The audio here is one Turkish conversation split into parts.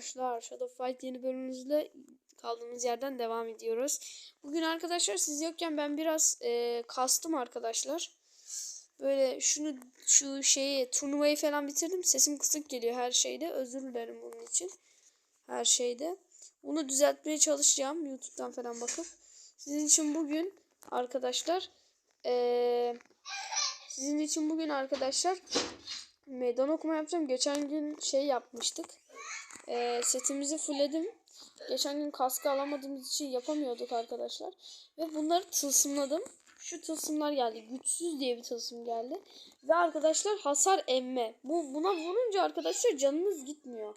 arkadaşlar. Shadow Fight yeni bölümümüzle kaldığımız yerden devam ediyoruz. Bugün arkadaşlar siz yokken ben biraz e, kastım arkadaşlar. Böyle şunu şu şeyi turnuvayı falan bitirdim. Sesim kısık geliyor her şeyde. Özür dilerim bunun için. Her şeyde. Bunu düzeltmeye çalışacağım. YouTube'dan falan bakıp. Sizin için bugün arkadaşlar e, sizin için bugün arkadaşlar meydan okuma yapacağım. Geçen gün şey yapmıştık. Ee, setimizi fullledim. Geçen gün kaskı alamadığımız için yapamıyorduk arkadaşlar. Ve bunları tılsımladım. Şu tılsımlar geldi. Güçsüz diye bir tılsım geldi. Ve arkadaşlar hasar emme. Bu buna vurunca arkadaşlar canınız gitmiyor.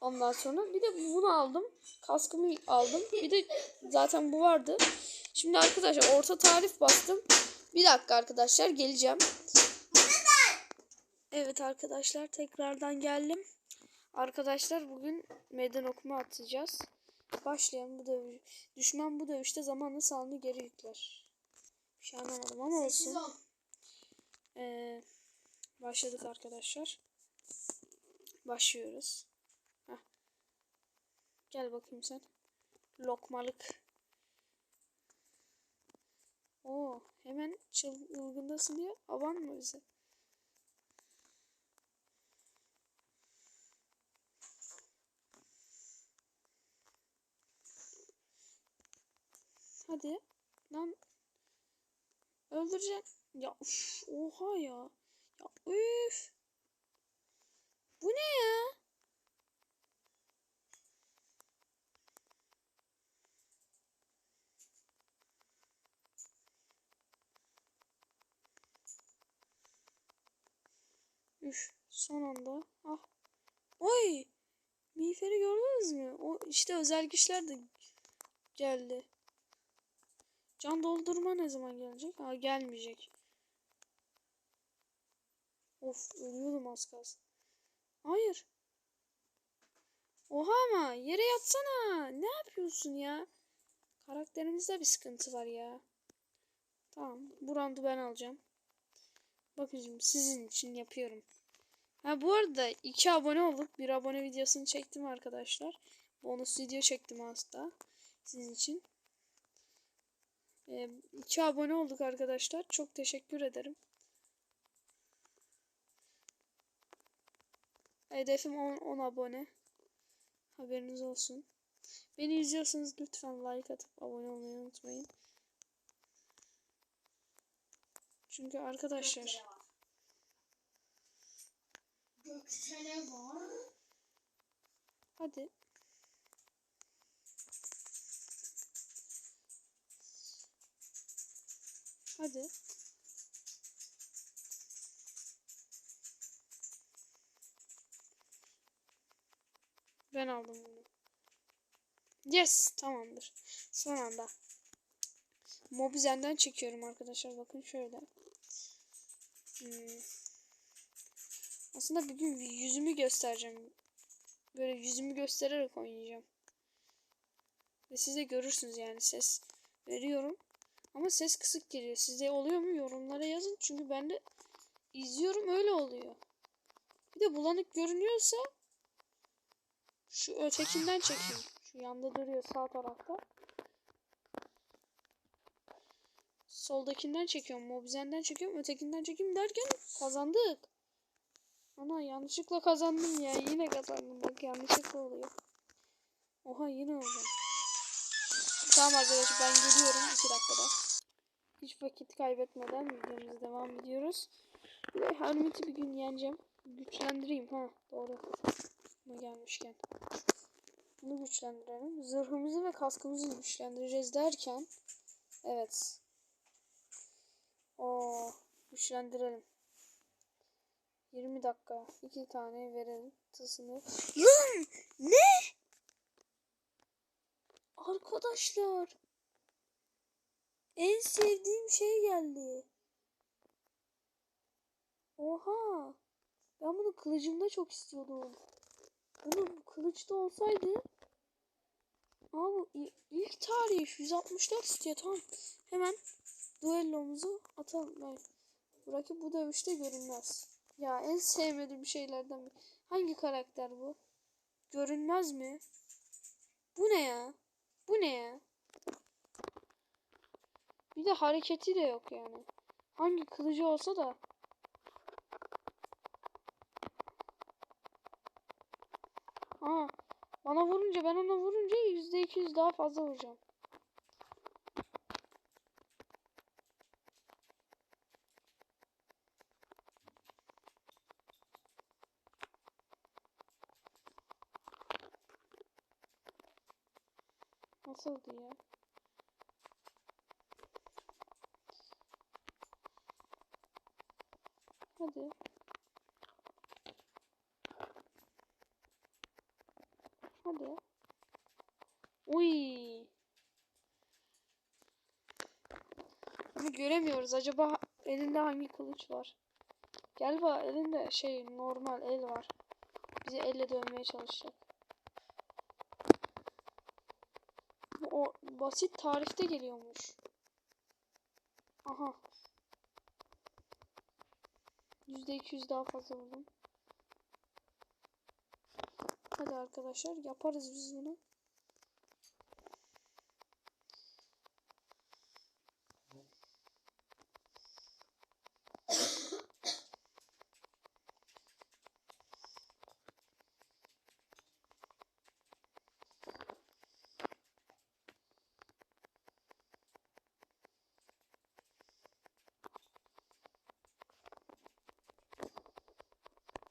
Ondan sonra bir de bunu aldım. Kaskımı aldım. Bir de zaten bu vardı. Şimdi arkadaşlar orta tarif bastım. Bir dakika arkadaşlar geleceğim. Evet arkadaşlar tekrardan geldim. Arkadaşlar bugün meydan okuma atacağız. Başlayalım bu dövüş. Düşman bu dövüşte zamanla sağını geri yükler. Bir şey anlamadım ama olsun. Ee, başladık arkadaşlar. Başlıyoruz. Heh. Gel bakayım sen. Lokmalık. Oo, hemen çılgındasın diye avan mı bize? Hadi. Lan. Öldüreceksin. Ya uf, oha ya. Ya üf. Bu ne ya? Üf, son anda. Ah. Oy! Miğferi gördünüz mü? O işte özel güçler de geldi. Can doldurma ne zaman gelecek? Ha gelmeyecek. Of ölüyordum az kalsın. Hayır. Oha ama yere yatsana. Ne yapıyorsun ya? Karakterimizde bir sıkıntı var ya. Tamam bu roundu ben alacağım. Bakın sizin için yapıyorum. Ha bu arada iki abone olduk. Bir abone videosunu çektim arkadaşlar. Bonus video çektim aslında. Sizin için. İki abone olduk arkadaşlar. Çok teşekkür ederim. Hedefim 10, 10 abone. Haberiniz olsun. Beni izliyorsanız lütfen like atıp abone olmayı unutmayın. Çünkü arkadaşlar Gökte ne var? hadi hadi ben aldım bunu. Yes tamamdır. Son anda. Mobizen'den çekiyorum arkadaşlar. Bakın şöyle. Hmm. Aslında bugün yüzümü göstereceğim. Böyle yüzümü göstererek oynayacağım. Ve siz de görürsünüz yani ses veriyorum. Ama ses kısık geliyor. Sizde oluyor mu? Yorumlara yazın. Çünkü ben de izliyorum öyle oluyor. Bir de bulanık görünüyorsa şu ötekinden çekeyim. Şu yanda duruyor sağ tarafta. Soldakinden çekiyorum. Mobizenden çekiyorum. Ötekinden çekeyim derken kazandık. Ana yanlışlıkla kazandım ya. Yine kazandım. Bak yanlışlıkla oluyor. Oha yine oldu. Tamam arkadaşlar ben geliyorum 2 dakikada. Hiç vakit kaybetmeden videomuza devam ediyoruz. Bir de Helmet'i bir gün yeneceğim. Güçlendireyim ha doğru. Buna gelmişken. Bunu güçlendirelim. Zırhımızı ve kaskımızı güçlendireceğiz derken. Evet. O güçlendirelim. 20 dakika. 2 tane verelim. Tısını. Lan! Ne? Arkadaşlar. En sevdiğim şey geldi. Oha. Ben bunu kılıcımda çok istiyordum. Bunu kılıçta olsaydı Aa bu i- ilk tarih 164 istiyor tamam. Hemen duellomuzu atalım. Ben. Bu rakip bu dövüşte görünmez. Ya en sevmediğim şeylerden bir. Hangi karakter bu? görünmez mi? Bu ne ya? Bu ne ya? Bir de hareketi de yok yani. Hangi kılıcı olsa da Aa, bana vurunca ben ona vurunca yüzde iki yüz daha fazla vuracağım. Nasıldı ya? Hadi. Hadi. Uy. Bunu göremiyoruz. Acaba elinde hangi kılıç var? Galiba elinde şey normal el var. Bizi elle dövmeye çalışacak. Bu o basit tarifte geliyormuş. Aha. %200 daha fazla buldum. Hadi arkadaşlar yaparız biz bunu.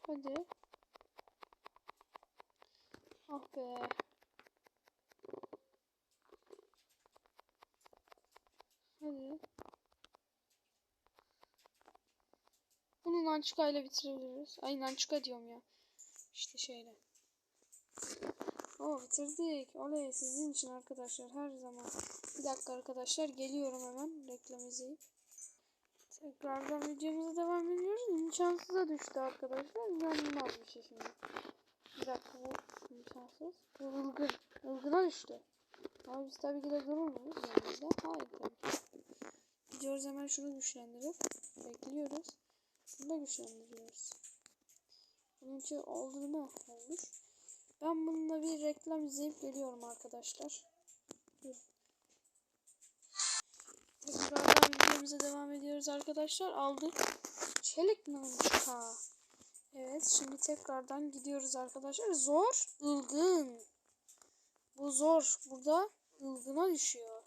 Hadi. Ah be. Hadi. Bunu Nançuka ile bitirebiliriz. Ay Nançuka diyorum ya. İşte şeyle. Oo bitirdik. Oley sizin için arkadaşlar her zaman. Bir dakika arkadaşlar geliyorum hemen reklam izleyip. Tekrardan videomuza devam ediyoruz. İmkansıza düştü arkadaşlar. İnanılmaz bir şimdi. Bir dakika bu imkansız. Bu ılgın. Ilgına düştü. Ama biz tabii ki de durur muyuz yanımızda? Hayır. Gidiyoruz hemen şunu güçlendirip bekliyoruz. Bunu da güçlendiriyoruz. Bununki mi? Olmuş. Ben bununla bir reklam izleyip geliyorum arkadaşlar. Dur. Tekrardan videomuza devam ediyoruz arkadaşlar. Aldık. Çelik nançka. Evet şimdi tekrardan gidiyoruz arkadaşlar. Zor, ılgın. Bu zor. Burada ılgına düşüyor.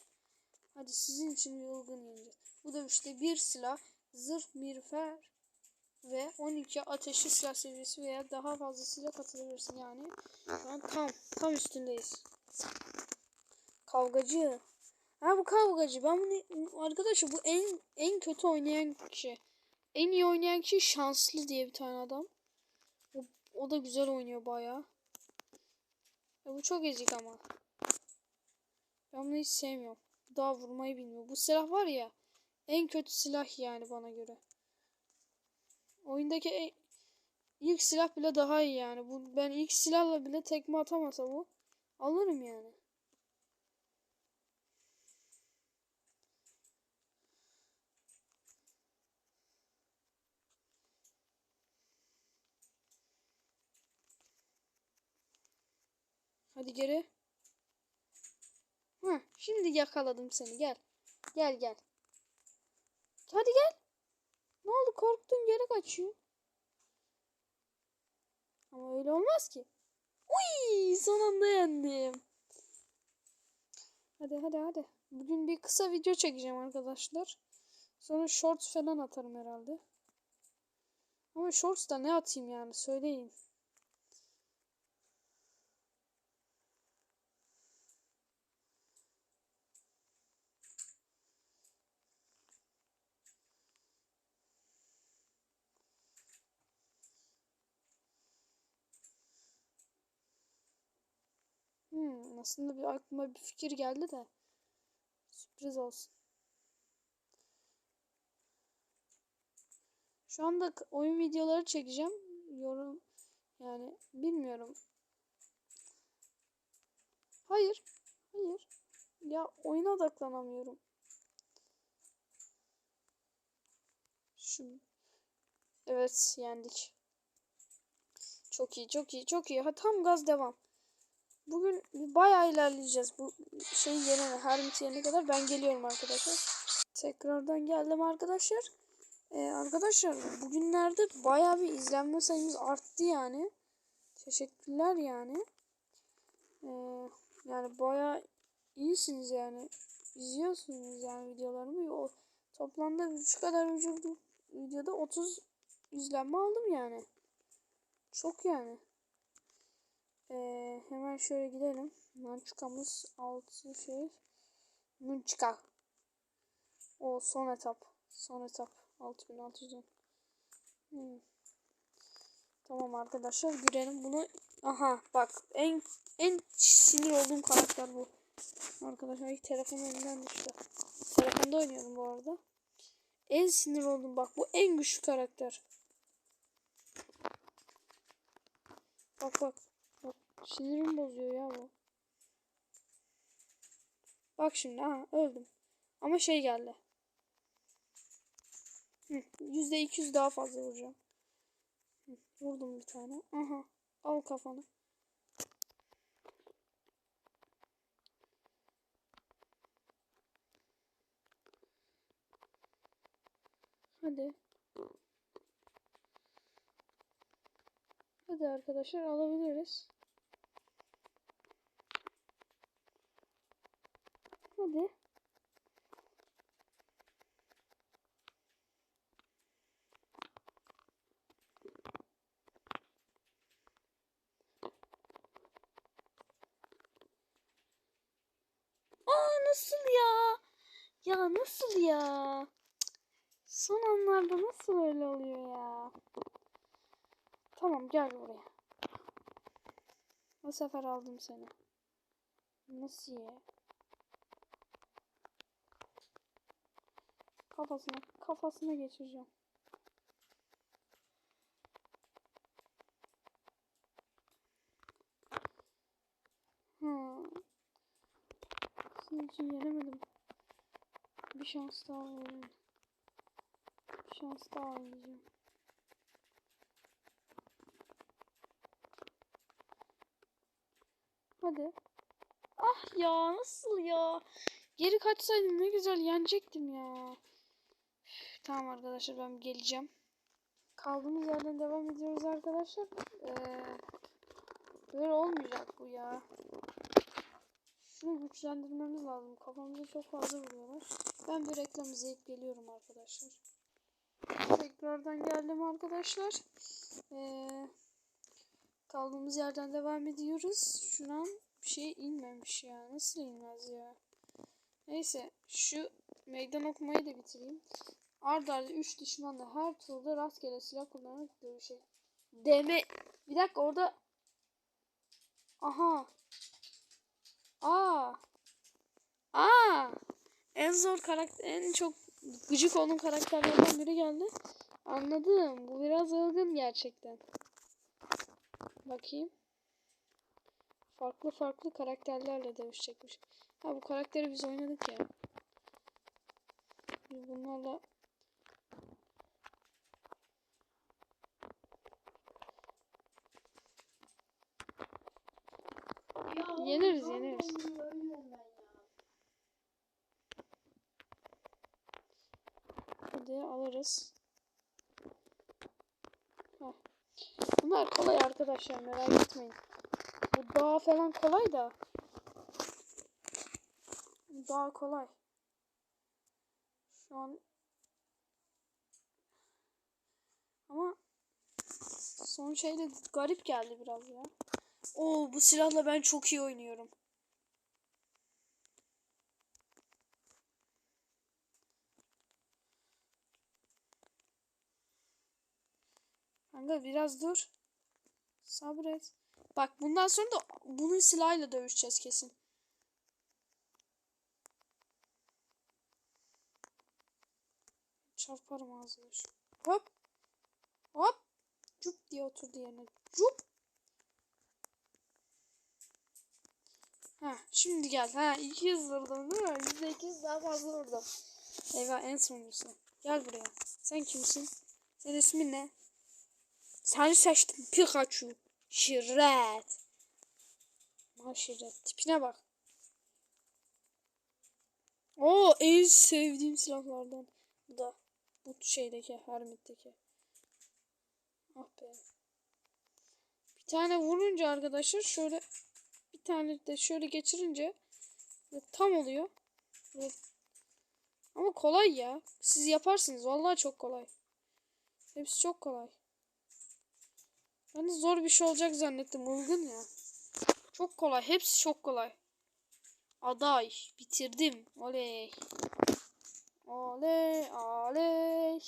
Hadi sizin için bir ılgın yeneceğiz. Bu da işte bir silah, zırh, mirfer ve 12 ateşli silah seviyesi veya daha fazlasıyla katılabilirsin yani. An tam, tam üstündeyiz. Kavgacı. Ha bu kavgacı. Ben bunu arkadaşlar bu en en kötü oynayan kişi. En iyi oynayan kişi şanslı diye bir tane adam. O, o da güzel oynuyor bayağı. Ya bu çok ezik ama. Ben bunu hiç sevmiyorum. Daha vurmayı bilmiyor. Bu silah var ya en kötü silah yani bana göre. Oyundaki en, ilk silah bile daha iyi yani. Bu ben ilk silahla bile tekme atamasa bu alırım yani. Hadi geri. Heh, şimdi yakaladım seni. Gel. Gel gel. Hadi gel. Ne oldu? Korktun geri kaçıyor. Ama öyle olmaz ki. Uy, son anda yendim. Hadi hadi hadi. Bugün bir kısa video çekeceğim arkadaşlar. Sonra shorts falan atarım herhalde. Ama shorts da ne atayım yani söyleyin. Hmm, aslında bir aklıma bir fikir geldi de. Sürpriz olsun. Şu anda oyun videoları çekeceğim. Yorum yani bilmiyorum. Hayır. Hayır. Ya oyuna odaklanamıyorum. Şu Evet yendik. Çok iyi, çok iyi, çok iyi. Ha, tam gaz devam. Bugün bayağı ilerleyeceğiz. Bu şey yerine, Hermit yerine kadar ben geliyorum arkadaşlar. Tekrardan geldim arkadaşlar. Ee, arkadaşlar bugünlerde bayağı bir izlenme sayımız arttı yani. Teşekkürler yani. Ee, yani bayağı iyisiniz yani. İzliyorsunuz yani videolarımı. O, toplamda şu kadar videoda 30 izlenme aldım yani. Çok yani. Ee, hemen şöyle gidelim. Nunchukamız 6 şey. Nunchika. O son etap. Son etap. 6610. Hmm. Tamam arkadaşlar girelim bunu. Aha bak en en sinir olduğum karakter bu. Arkadaşlar ilk telefon önünden düştü. Telefonda oynuyorum bu arada. En sinir oldum bak bu en güçlü karakter. Bak bak. Sinirim bozuyor ya bu. Bak şimdi ha öldüm. Ama şey geldi. Yüzde iki yüz daha fazla vuracağım. Vurdum bir tane. Aha. Al kafanı. Hadi. Hadi arkadaşlar alabiliriz. Hadi. Nasıl ya? Ya nasıl ya? Son anlarda nasıl öyle oluyor ya? Tamam gel buraya. Bu sefer aldım seni. Nasıl ya? Kafasına, kafasına geçireceğim. Hmm. Senin için yenemedim. Bir şans daha verin. Bir şans daha oynayacağım. Hadi. Ah ya nasıl ya? Geri kaçsaydım ne güzel yenecektim ya. Tamam arkadaşlar ben geleceğim. Kaldığımız yerden devam ediyoruz arkadaşlar. Ee, böyle olmayacak bu ya. Şunu güçlendirmemiz lazım. Kafamıza çok fazla vuruyorlar. Ben bir reklam izleyip geliyorum arkadaşlar. Tekrardan geldim arkadaşlar. Ee, kaldığımız yerden devam ediyoruz. Şu an bir şey inmemiş ya. Nasıl inmez ya? Neyse şu meydan okumayı da bitireyim. Arda arda 3 düşmanla her turda rastgele silah kullanarak dövüşe. Deme. Bir dakika orada. Aha. Aa. Aa. En zor karakter, en çok gıcık olduğum karakterlerden biri geldi. Anladım. Bu biraz ılgın gerçekten. Bakayım. Farklı farklı karakterlerle dövüşecekmiş. Ha bu karakteri biz oynadık ya. Bunlarla Ben ya. hadi alırız. Bunlar kolay arkadaşlar merak etmeyin. Bu dağ falan kolay da. Dağ kolay. Şu an ama son şeyde garip geldi biraz ya. Oo bu silahla ben çok iyi oynuyorum. Kanka biraz dur. Sabret. Bak bundan sonra da bunun silahıyla dövüşeceğiz kesin. Çarparım ağzına şu. Hop. Hop. Cup diye oturdu yerine. Cup. Ha şimdi gel. Ha 200 vurdum değil mi? %200 daha fazla vurdum. Eyvah en sonuncusu. Gel buraya. Sen kimsin? Senin ismin ne? Sen seçtim Pikachu. Şirret. Aşiret. Tipine bak. Oo en sevdiğim silahlardan. Bu da. Bu şeydeki. Hermit'teki. Ah be. Bir tane vurunca arkadaşlar şöyle bir tane de şöyle geçirince tam oluyor. Ama kolay ya. Siz yaparsınız. Vallahi çok kolay. Hepsi çok kolay. Ben de zor bir şey olacak zannettim. Ilgın ya. Çok kolay. Hepsi çok kolay. Aday. Bitirdim. Oley. Oley. Oley.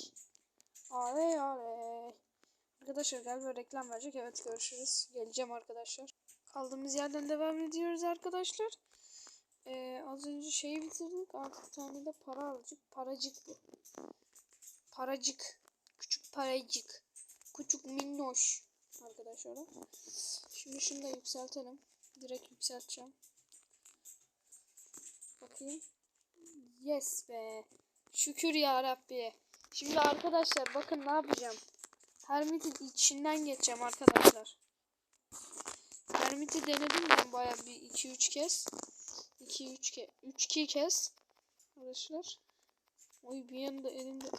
Oley oley. Arkadaşlar galiba reklam verecek. Evet görüşürüz. Geleceğim arkadaşlar. Kaldığımız yerden devam ediyoruz arkadaşlar. Ee, az önce şeyi bitirdik. Artık tane de para alacak. Paracık bu. Paracık. Küçük paracık. Küçük minnoş. Arkadaşlar. Şimdi şunu da yükseltelim. Direkt yükselteceğim. Bakayım. Yes be. Şükür ya Rabbi. Şimdi arkadaşlar bakın ne yapacağım. Hermit'in içinden geçeceğim arkadaşlar. Hermit'i denedim ben baya bir 2-3 kez. 2-3 kez. 3-2 kez. Arkadaşlar. Oy bir yanda elimde.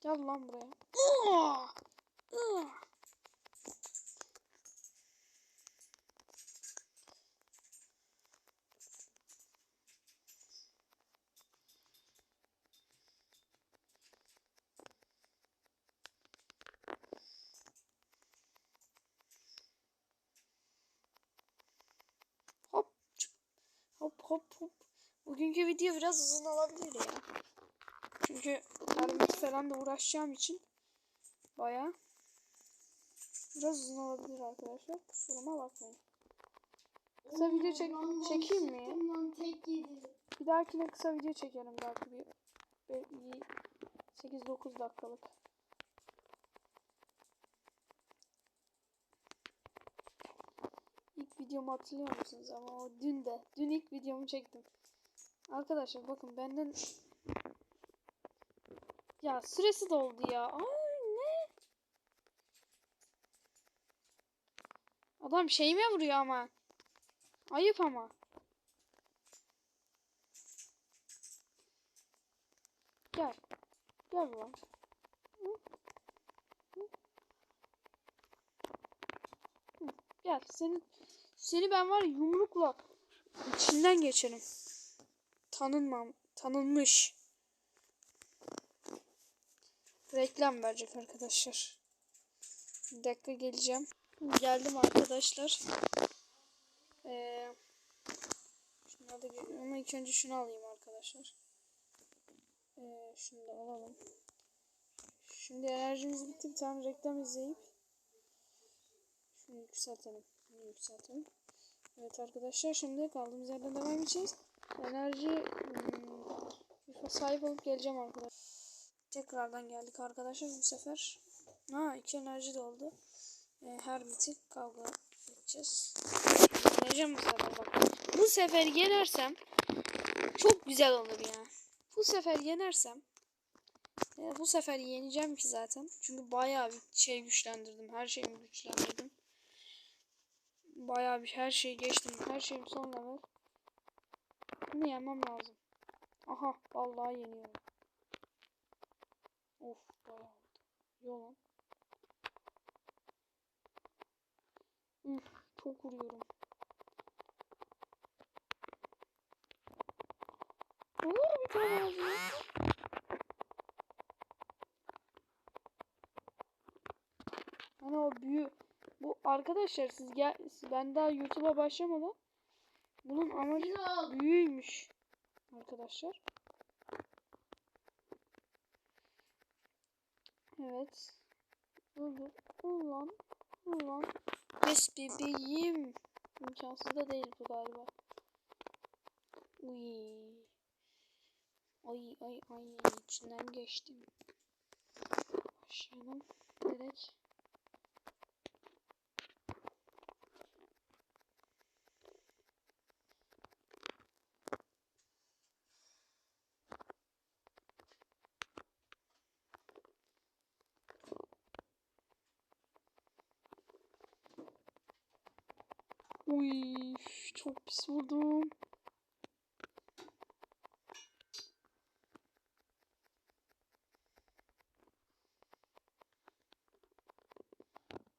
Gel lan buraya. Aa! Aa! Hop çıp. Hop hop. Bugünkü video biraz uzun olabilir ya. Çünkü Hermit falan da uğraşacağım için baya biraz uzun olabilir arkadaşlar. Kusuruma bakmayın. Kısa video çek çekeyim mi? Bir dahakine kısa video çekerim belki bir 8-9 dakikalık. İlk videomu hatırlıyor musunuz ama o dün de. Dün ilk videomu çektim. Arkadaşlar bakın benden ya süresi doldu ya. Ay ne? Adam şeyime vuruyor ama. Ayıp ama. Gel. Gel lan. Gel. Seni seni ben var yumrukla içinden geçerim. Tanınmam. Tanınmış. Reklam verecek arkadaşlar. Bir dakika geleceğim. Geldim arkadaşlar. Ee, şunları da ama ilk önce şunu alayım arkadaşlar. Ee, şunu da alalım. Şimdi enerjimiz bitti. Bir tane reklam izleyip şunu yükseltelim. Yükseltelim. Evet arkadaşlar şimdi kaldığımız yerden devam edeceğiz. Enerji hmm, sahip olup geleceğim arkadaşlar. Tekrardan geldik arkadaşlar bu sefer. Ha iki enerji de oldu. Ee, her bitik kavga edeceğiz. Yeneceğim bu sefer bak. Bu sefer yenersem çok güzel olur ya. Bu sefer yenersem e, bu sefer yeneceğim ki zaten. Çünkü bayağı bir şey güçlendirdim. Her şeyimi güçlendirdim. Bayağı bir her şeyi geçtim. Her şeyim son level. Bunu yemem lazım. Aha vallahi yeniyorum. Of bayağı oldu. Yo lan. Üf çok vuruyorum. Olur bir tane ağzına. Hani o büyü. Bu arkadaşlar siz gel ben daha YouTube'a başlamadan bunun amacı büyüymüş arkadaşlar. Evet. Ulan. Ulan. Pes bebeğim. İmkansız da değil bu galiba. Uy. Ay ay ay içinden geçtim. Başlayalım. Direkt. Uy, çok pis vurdum.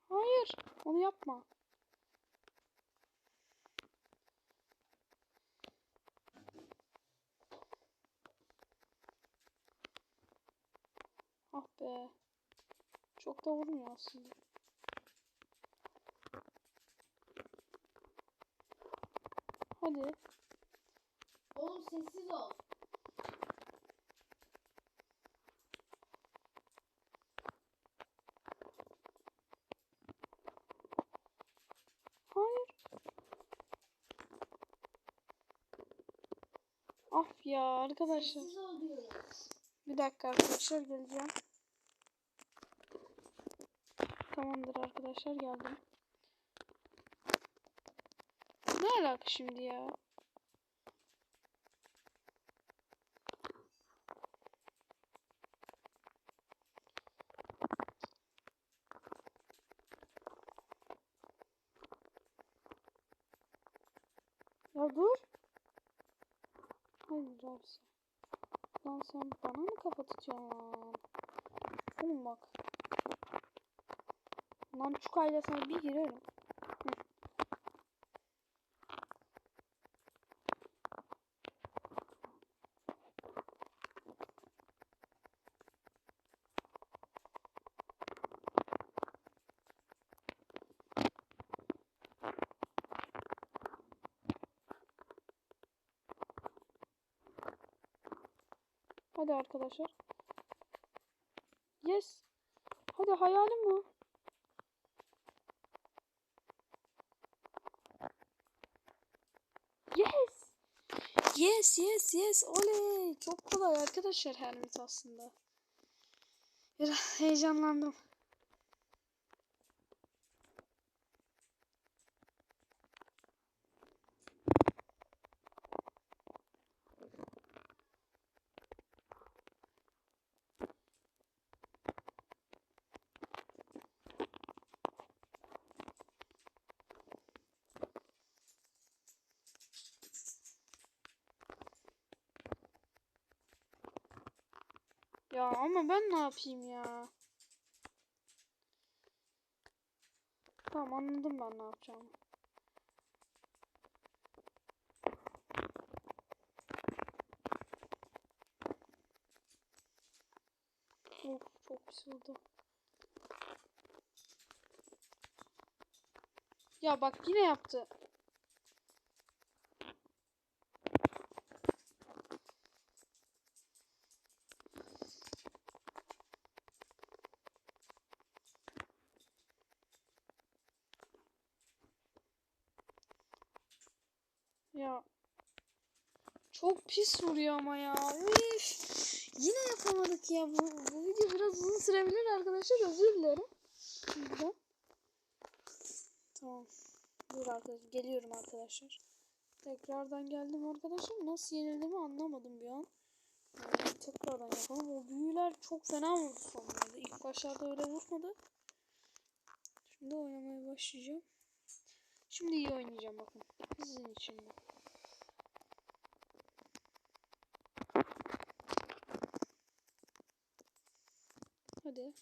Hayır, onu yapma. Ah be. Çok da vurmuyor aslında. Hadi. Oğlum sessiz ol. Hayır. Ah ya arkadaşlar. Sessiz ol diyorum. Bir dakika arkadaşlar geleceğim. Tamamdır arkadaşlar geldim. Ne alaka şimdi ya? Ya dur. Hayır abisi. Lan sen bana mı kafa tutuyorsun? Oğlum bak. Lan çukayla sana bir girerim. Hı. Hadi arkadaşlar. Yes. Hadi hayalim bu. Yes. Yes, yes, yes. Oley. Çok kolay arkadaşlar Hermit aslında. Biraz heyecanlandım. Ya ama ben ne yapayım ya? Tamam anladım ben ne yapacağımı. Of çok pis oldu. Ya bak yine yaptı. Ya çok pis vuruyor ama ya. Üf. Yine yapamadık ya. Bu, bu video biraz uzun sürebilir arkadaşlar. Özür dilerim. Şimdiden. Tamam. Dur arkadaşlar. Geliyorum arkadaşlar. Tekrardan geldim arkadaşlar. Nasıl yenildiğimi anlamadım bir an. Yani tekrardan yapalım. O büyüler çok fena vurdu sonlarda. İlk başlarda öyle vurmadı. Şimdi oynamaya başlayacağım. Şimdi iyi oynayacağım bakın. Sizin için bu. Hadi.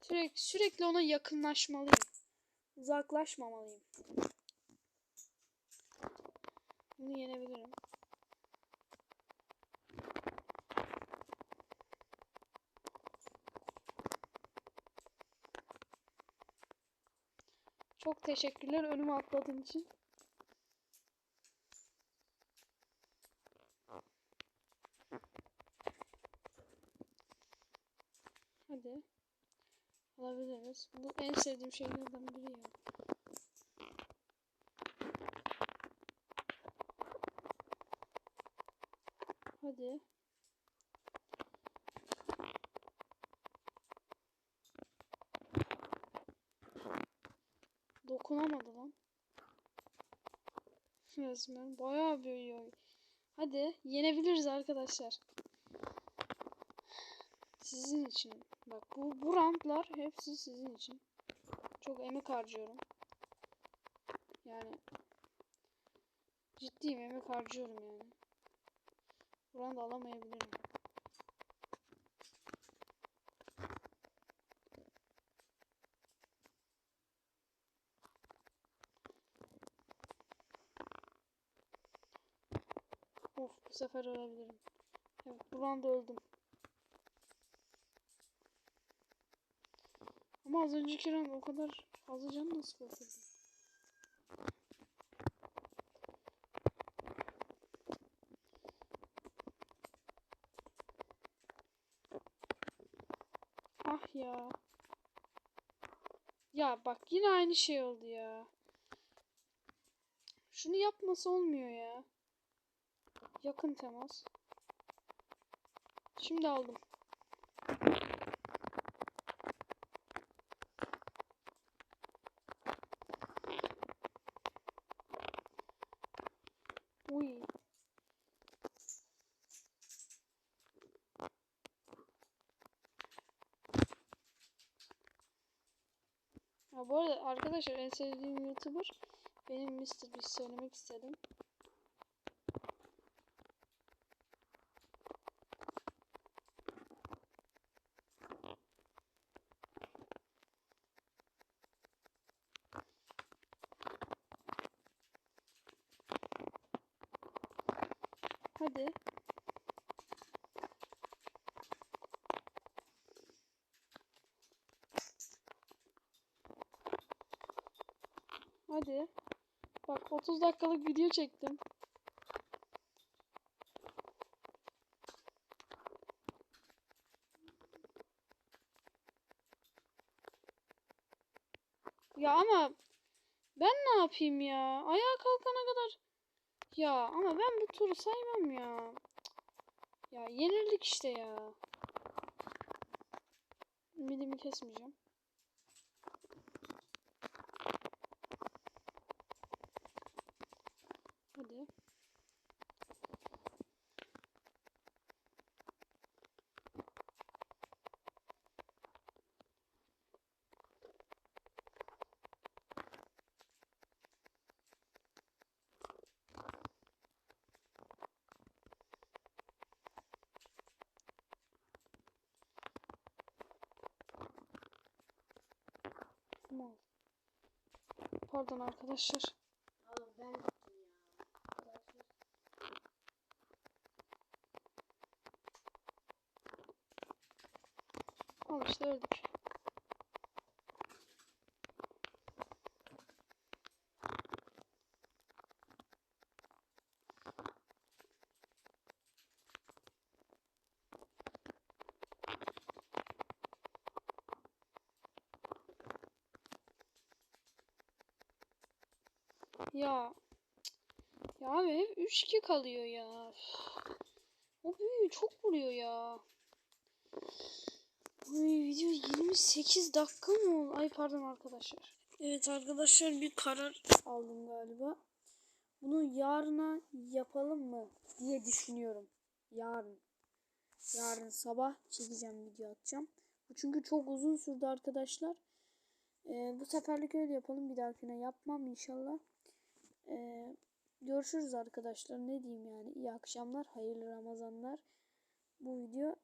Sürekli, sürekli ona yakınlaşmalıyım. Uzaklaşmamalıyım. Bunu yenebilirim. Çok teşekkürler önüme atladığın için. Hadi. Alabiliriz. Bu en sevdiğim şeylerden biri ya. Hadi. Dokunamadı lan. Resmen bayağı büyüyor. Hadi yenebiliriz arkadaşlar. Sizin için. Bak bu, bu rantlar hepsi sizin için. Çok emek harcıyorum. Yani ciddiyim emek harcıyorum yani. Bu round alamayabilirim. Of bu sefer ölebilirim. Evet bu roundda öldüm. Ama az önceki round o kadar fazla can nasıl batırdım? Ah ya. Ya bak yine aynı şey oldu ya. Şunu yapması olmuyor ya. Yakın temas. Şimdi aldım. Uy. Ya bu arada arkadaşlar en sevdiğim YouTuber benim Mr. Beast söylemek istedim. Hadi. Hadi. Bak 30 dakikalık video çektim. Ya ama ben ne yapayım ya? Ayağa kalkana kadar ya ama ben bu turu saymam ya. Ya yenildik işte ya. Ümidimi kesmeyeceğim. Hadi. Mal. Pardon arkadaşlar. Oğlum ben gittim ya. Arkadaşlar. Al işte öldük. Ya. Ya abi hep 3-2 kalıyor ya. O büyüğü çok vuruyor ya. Ay video 28 dakika mı oldu? Ay pardon arkadaşlar. Evet arkadaşlar bir karar aldım galiba. Bunu yarına yapalım mı diye düşünüyorum. Yarın. Yarın sabah çekeceğim video atacağım. Bu çünkü çok uzun sürdü arkadaşlar. Ee, bu seferlik öyle yapalım. Bir dahakine yapmam inşallah. Ee, görüşürüz arkadaşlar. Ne diyeyim yani. İyi akşamlar. Hayırlı Ramazanlar. Bu video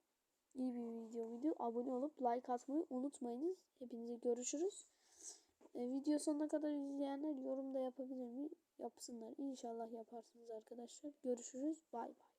iyi bir video video. Abone olup like atmayı unutmayınız. Hepinize görüşürüz. Ee, video sonuna kadar izleyenler yorum da yapabilir mi? Yapsınlar. İnşallah yaparsınız arkadaşlar. Görüşürüz. Bay bay.